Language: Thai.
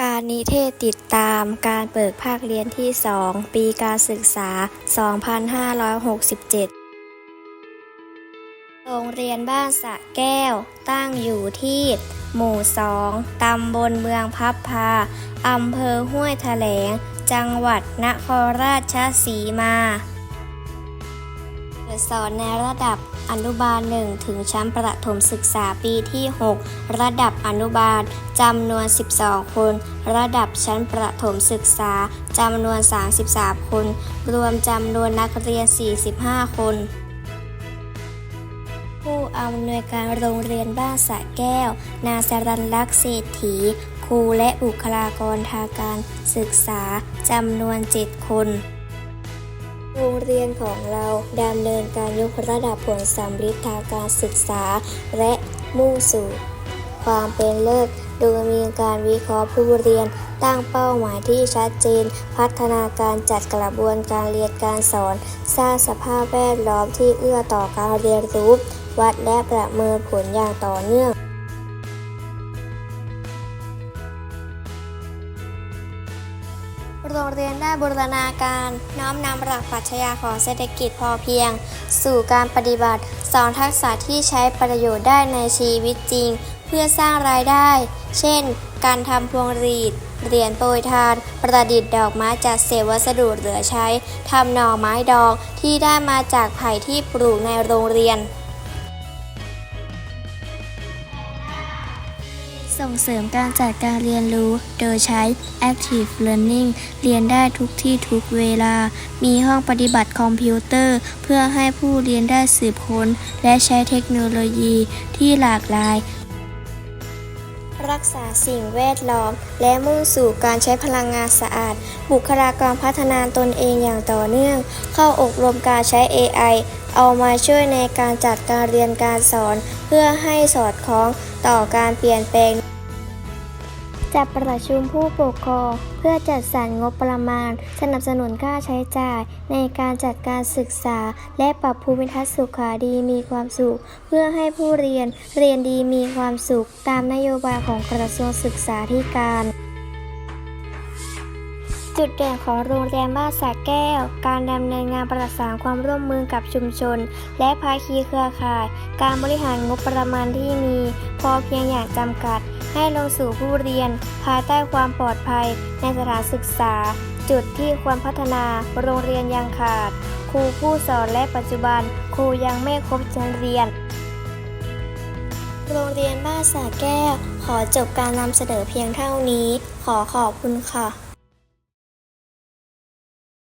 การนิเทศติดตามการเปิดภาคเรียนที่ 2 ปีการศึกษา 2567โรงเรียนบ้านสะแก้ว ตั้งอยู่ที่ หมู่2ตำบลเมืองพับพา อำเภอห้วยแถลง จังหวัดนครราชสีมา สอนในระดับอนุบาล 1 ถึงชั้นประถมศึกษาปีที่ 6 ระดับอนุบาลจำนวน 12 คน ระดับชั้นประถมศึกษาจำนวน 33 คน รวมจำนวนนักเรียน 45 คน ผู้อำนวยการโรงเรียนบ้านสะแก้ว นาสรันลักษณ์เศรษฐี ครูและบุคลากรทางการศึกษาจำนวน 7 คน โรงเรียนของเราดำเนินการยกระดับผลสำลิดทางการศึกษา และมุ่งสู่ ความเป็นเลิศโดยมีการวิเคราะห์ผู้เรียนตั้งเป้าหมายที่ชัดเจน พัฒนาการจัดกระบวนการเรียนการสอน สร้างสภาพแวดล้อมที่เอื้อต่อการเรียนรู้ วัดและประเมินผลอย่างต่อเนื่อง โรงเรียนได้บูรณาการน้อมนำหลักปรัชญาของเศรษฐกิจพอเพียง สู่การปฏิบัติสอนทักษะที่ใช้ประโยชน์ได้ในชีวิตจริง เพื่อสร้างรายได้ เช่น การทำพวงหรีดเหรียญโปรยทาน ประดิษฐ์ดอกไม้จากเศษวัสดุเหลือใช้ทำหน่อไม้ดองที่ได้มาจากไผ่ที่ปลูกในโรงเรียน ส่งเสริมการจัดการเรียนรู้ โดยใช้ Active Learning เรียนได้ทุกที่ทุกเวลา มีห้องปฏิบัติคอมพิวเตอร์ เพื่อให้ผู้เรียนได้สืบค้น และใช้เทคโนโลยีที่หลากหลาย รักษาสิ่งแวดล้อม และมุ่งสู่การใช้พลังงานสะอาด บุคลากรพัฒนาตนเองอย่างต่อเนื่อง เข้าอบรมการใช้ AI เอามาช่วยในการจัดการเรียนการสอน เพื่อให้สอดคล้องต่อการเปลี่ยนแปลง จัดประชุมผู้ปกครองเพื่อจัดสรรงบประมาณ สนับสนุนค่าใช้จ่าย ในการจัดการศึกษา และปรับภูมิทัศน์สุขาดีมีความสุข เพื่อให้ผู้เรียนเรียนดีมีความสุข ตามนโยบายของกระทรวงศึกษาธิการจุดเด่นของโรงเรียนบ้านสระแก้ว การดำเนินงานประสานความร่วมมือกับชุมชน และภาคีเครือข่าย การบริหารงบประมาณที่มี พอเพียงอย่างจำกัด ให้ลงสู่ผู้เรียน ภายใต้ความปลอดภัยในสถานศึกษา จุดที่ควรพัฒนาโรงเรียนยังขาด ครูผู้สอนและปัจจุบัน ครูยังไม่ครบชั้นเรียน โรงเรียนบ้านสระแก้ว ขอจบการนำเสนอเพียงเท่านี้ ขอขอบคุณค่ะ